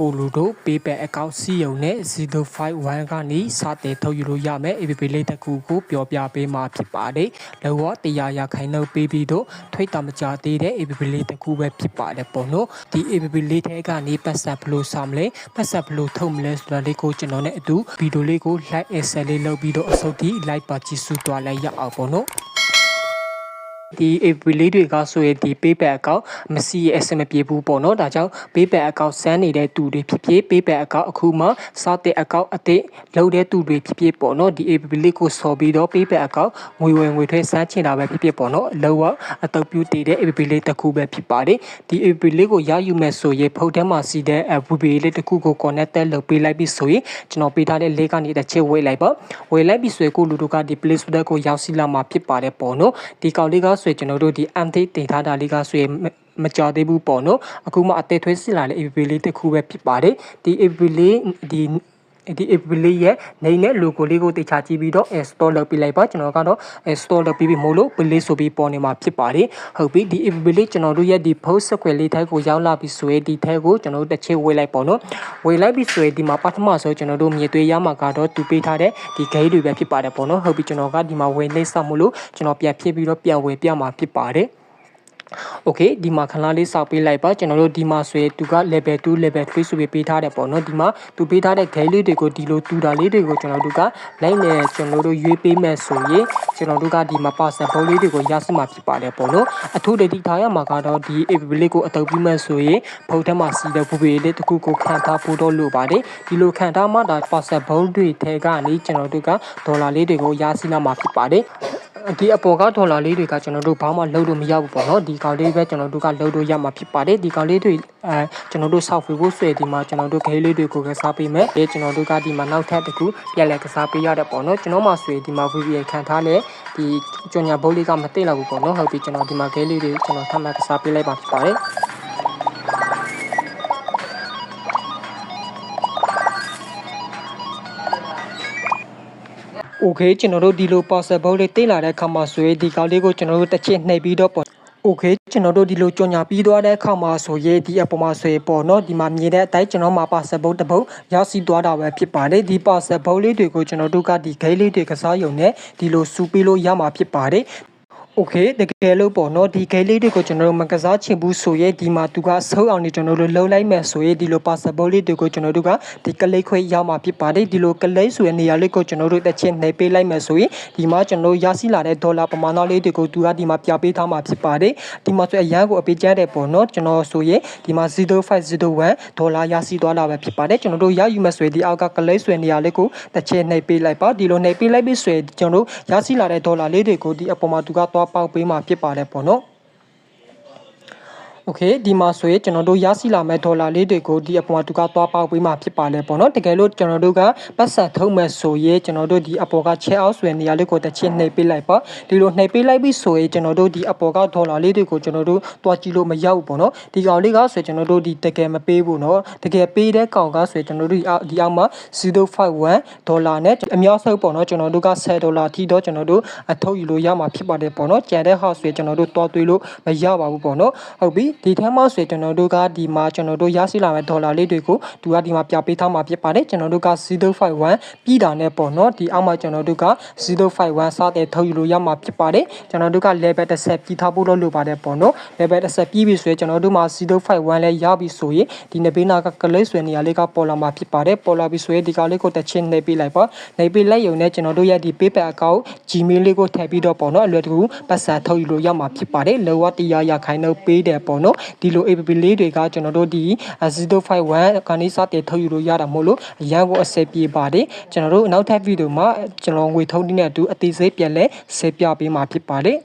ကိုလူတို့ PayPal အကောင့်စီယုံနဲ့051ကနေစတင်ထုတ်ယူလို့ရမယ် APP လေးတစ်ခုကိုပြောပြပေးမှာဖြစ်ပါတယ်။လောကတရားရခိုင်နှုတ်ပေးပြီးတော့ထွိတ်တာမကြသေးတဲ့ APP လေးတစ်ခုပဲဖြစ်ပါတယ်ပေါ့နော်။ဒီ APP လေးထဲကနေပတ်ဆက်ဘလို့စမလဲပတ်ဆက်ဘလို့ထုတ်မလဲဆိုတာလေးကိုကျွန်တော်နဲ့အတူဗီဒီယိုလေးကို like and share လေးလုပ်ပြီးတော့အစုပ်ထိ like ပါကြည့်စုသွားလိုက်ရအောင်ပေါ့နော်။ ဒီ APP လေးတွေကဆိုရင်ဒီ PayPal account မစီရဲ့အဆင်မပြေဘူးပေါ့နော်ဒါကြောင့် PayPal account စမ်းနေတဲ့သူတွေဖြစ်ဖြစ် PayPal account အခုမှစတဲ့ account အသစ်လုပ်တဲ့သူတွေဖြစ်ဖြစ်ပေါ့နော်ဒီ APP လေးကိုဆော်ပြီးတော့ PayPal account ငွေဝင်ငွေထွက်စမ်းချင်တာပဲဖြစ်ဖြစ်ပေါ့နော်အလောကအတုပ်ပြတည်တဲ့ APP လေးတစ်ခုပဲဖြစ်ပါတယ်ဒီ APP လေးကိုရယူမယ်ဆိုရင်ဖုန်းထဲမှာစီတဲ့ WP လေးတစ်ခုကို connect လုပ်ပေးလိုက်ပြီးဆိုရင်ကျွန်တော်ပေးထားတဲ့ link ကနေတစ်ချက်ဝေးလိုက်ပါဝေးလိုက်ပြီးဆိုရင်ကိုလူတို့ကဒီ Play Store ကိုရောက်စီလာမှာဖြစ်ပါတယ်ပေါ့နော်ဒီကောင်လေးကဆိုရင်ကျွန်တော်တို့ဒီ MT တင်ထားတာလေးကဆိုရင်မကြသေးဘူးပေါ့နော်အခုမှအသေးထွေးစစ်လာတဲ့ APP လေးတစ်ခုပဲဖြစ်ပါတယ်ဒီ APP လေးဒီ ဒီ app လေးရဲ့နေနဲ့ logo လေးကိုတေချာကြည့်ပြီးတော့ install လုပ်ပြီးလိုက်ပါကျွန်တော်ကတော့ install လုပ်ပြီးပြီမို့လို့ play ဆိုပြီးပေါ်နေမှာဖြစ်ပါတယ်ဟုတ်ပြီဒီ app လေးကျွန်တော်တို့ရဲ့ဒီ post square လေးထဲကိုရောက်လာပြီဆိုရင်ဒီထဲကိုကျွန်တော်တို့တစ်ချက်ဝေးလိုက်ပေါ့နော်ဝေးလိုက်ပြီဆိုရင်ဒီမှာပထမဆုံးကျွန်တော်တို့မြေသွေးရမှာကတော့တူပေးထားတဲ့ဒီ gate တွေပဲဖြစ်ပါတယ်ပေါ့နော်ဟုတ်ပြီကျွန်တော်ကဒီမှာဝေးလေးဆောက်မှုလို့ကျွန်တော်ပြန်ဖြစ်ပြီးတော့ပြန်ဝေးပြမှာဖြစ်ပါတယ် Okay ဒီမှာခဏလေးစောက်ပေးလိုက်ပါကျွန်တော်တို့ဒီမှာဆိုရင်သူက level 2 level 3ဆိုပြီးပေးထားတယ်ပေါ့နော်ဒီမှာသူပေးထားတဲ့ gain လေးတွေကိုဒီလိုတူတာလေးတွေကိုကျွန်တော်တို့ကလိုက်မယ်ကျွန်တော်တို့ရွေးပေးမယ်ဆိုရင်ကျွန်တော်တို့ကဒီမှာ person bowl လေးတွေကိုရရှိမှာဖြစ်ပါတယ်ပေါ့နော်အထူးတတိထားရမှာကတော့ဒီ ability လေးကိုအတုပ်ပြီးမယ်ဆိုရင်ဖုတ်ထဲမှာစီတဲ့ဘူပေလေးတစ်ခုကိုခံထားဖို့တော့လိုပါတယ်ဒီလိုခံထားမှဒါ person bowl တွေထဲကနေကျွန်တော်တို့ကဒေါ်လာလေးတွေကိုရရှိလာမှာဖြစ်ပါတယ် ဒီအပေါ်ကဒေါ်လာလေးတွေကကျွန်တော်တို့ဘာမှလုပ်လို့မရဘူးပေါ့နော်ဒီကောင်လေးပဲကျွန်တော်တို့ကလုပ်လို့ရမှာဖြစ်ပါတယ်ဒီကောင်လေးတွေအဲကျွန်တော်တို့ဆောက်ဖွေဖို့ဆွဲဒီမှာကျွန်တော်တို့ဂိမ်းလေးတွေကိုကစားပေးမယ်အဲကျွန်တော်တို့ကဒီမှာနောက်ထပ်တစ်ခုပြန်လဲကစားပေးရတဲ့ပေါ့နော်ကျွန်တော်မှဆွဲဒီမှာ VPN ခံထားတဲ့ဒီကြော်ညာဘုတ်လေးကမသိတော့ဘူးပေါ့နော်ဟုတ်ပြီကျွန်တော်ဒီမှာဂိမ်းလေးတွေကျွန်တော်ထပ်မံကစားပေးလိုက်ပါဖြစ်ပါတယ် โอเคကျွန်တော်တို့ဒီလို possible လေးတင်လာတဲ့အခါမှာဆိုရင်ဒီကောင်လေးကိုကျွန်တော်တို့တစ်ချက်နှိပ်ပြီးတော့ပေါ့โอเคကျွန်တော်တို့ဒီလိုကြော်ညာပြီးသွားတဲ့အခါမှာဆိုရင်ဒီအပေါ်မှာဆိုရင်ပေါ့နော်ဒီမှာမြင်တဲ့အတိုင်းကျွန်တော်မှာ possible တစ်ပုတ်ရရှိသွားတာပဲဖြစ်ပါတယ်ဒီ possible လေးတွေကိုကျွန်တော်တို့ကဒီ gate လေးတွေကစားရုံနဲ့ဒီလိုစူးပြီးလို့ရမှာဖြစ်ပါတယ် โอเคတကယ်လို့ပေါ့နော်ဒီဂိတ်လေးတွေကိုကျွန်တော်တို့မကစားချင်ဘူးဆိုရင်ဒီမှာသူကဆုပ်အောင်နေကျွန်တော်တို့လှုပ်လိုက်မယ်ဆိုရင်ဒီလို possible လေးတွေကိုကျွန်တော်တို့ကဒီကလိတ်ခွဲရောက်မှာဖြစ်ပါတယ်ဒီလိုကလိတ်ဆိုတဲ့နေရာလေးကိုကျွန်တော်တို့တစ်ချက်နှိပ်ပေးလိုက်မယ်ဆိုရင်ဒီမှာကျွန်တော်တို့ရရှိလာတဲ့ဒေါ်လာပမာဏလေးတွေကိုသူကဒီမှာပြပေးထားမှာဖြစ်ပါတယ်ဒီမှာဆိုအရန်ကိုအပေးကြတဲ့ပေါ့နော်ကျွန်တော်ဆိုရင်ဒီမှာ0501ဒေါ်လာရရှိသွားတာပဲဖြစ်ပါတယ်ကျွန်တော်တို့ရယူမယ်ဆိုရင်ဒီအောက်ကကလိတ်ဆွဲနေရာလေးကိုတစ်ချက်နှိပ်ပေးလိုက်ပါဒီလိုနှိပ်ပေးလိုက်ပြီးဆိုရင်ကျွန်တော်တို့ရရှိလာတဲ့ဒေါ်လာလေးတွေကိုဒီအပေါ်မှာသူကသွား ပေါက်ပေးမှာဖြစ်ပါတယ်ပေါ့နော် โอเคဒီမှာဆိုရင်ကျွန်တော်တို့ရရှိလာမဲ့ဒေါ်လာလေးတွေကိုဒီအပေါ်မှာသူကသွားပေါက်ပေးမှာဖြစ်ပါလေပေါ့နော်တကယ်လို့ကျွန်တော်တို့ကပတ်ဆက်ထုံးမဲ့ဆိုရင်ကျွန်တော်တို့ဒီအပေါ်ကချက်အောက်ဆွဲနေရာလေးကိုတစ်ချက်နှိပ်ပေးလိုက်ပါဒီလိုနှိပ်ပေးလိုက်ပြီဆိုရင်ကျွန်တော်တို့ဒီအပေါ်ကဒေါ်လာလေးတွေကိုကျွန်တော်တို့တွားကြည့်လို့မရဘူးပေါ့နော်ဒီကောင်လေးကဆိုကျွန်တော်တို့ဒီတကယ်မပေးဘူးเนาะတကယ်ပေးတဲ့ကောင်ကဆိုကျွန်တော်တို့ဒီအောက်မှာ051ဒေါ်လာနဲ့အများဆုံးပေါ့နော်ကျွန်တော်တို့က10ဒေါ်လာထိတော့ကျွန်တော်တို့အထုတ်ယူလို့ရမှာဖြစ်ပါတယ်ပေါ့နော်ကျန်တဲ့ဟောက်ဆိုကျွန်တော်တို့တွားသွေးလို့မရပါဘူးပေါ့နော်ဟုတ်ပြီ ဒီထဲမှာဆိုကျွန်တော်တို့ကဒီမှာကျွန်တော်တို့ရရှိလာမဲ့ဒေါ်လာလေးတွေကိုသူကဒီမှာပြပေးထားမှာဖြစ်ပါတယ်ကျွန်တော်တို့က051ပြည်တာနဲ့ပေါ့နော်ဒီအောက်မှာကျွန်တော်တို့က051စတဲ့ထုတ်ယူလို့ရမှာဖြစ်ပါတယ်ကျွန်တော်တို့က level 10ပြည်ထားဖို့လို့လိုပါတယ်ပေါ့နော် level 10ပြီးပြီဆိုရင်ကျွန်တော်တို့မှာ051လဲရပြီဆိုရင်ဒီနေပေးနာကကလေးဆွေနေရာလေးကပေါ်လာမှာဖြစ်ပါတယ်ပေါ်လာပြီဆိုရင်ဒီကလေးကိုတစ်ချင်းနှိပ်ပေးလိုက်ပါနှိပ်ပေးလိုက်ရုံနဲ့ကျွန်တော်တို့ရဲ့ဒီ PayPal account Gmail လေးကိုထည့်ပြီးတော့ပေါ့နော်အလွယ်တကူပတ်စံထုတ်ယူလို့ရမှာဖြစ်ပါတယ်လောကတရားရခိုင်နှုတ်ပေးတယ်ပေါ့နော်ဒီလို APP လေးတွေကကျွန်တော်တို့ဒီ051ကနေစတင်ထုတ်ယူလို့ရတာမို့လို့အရန်ကိုအဆက်ပြေပါတယ်ကျွန်တော်တို့နောက်ထပ်ဗီဒီယိုမှာကျွန်တော်ငွေထုတ်တဲ့နဲ့အတူအသေးစိတ်ပြန်လဲဆက်ပြပေးမှာဖြစ်ပါတယ်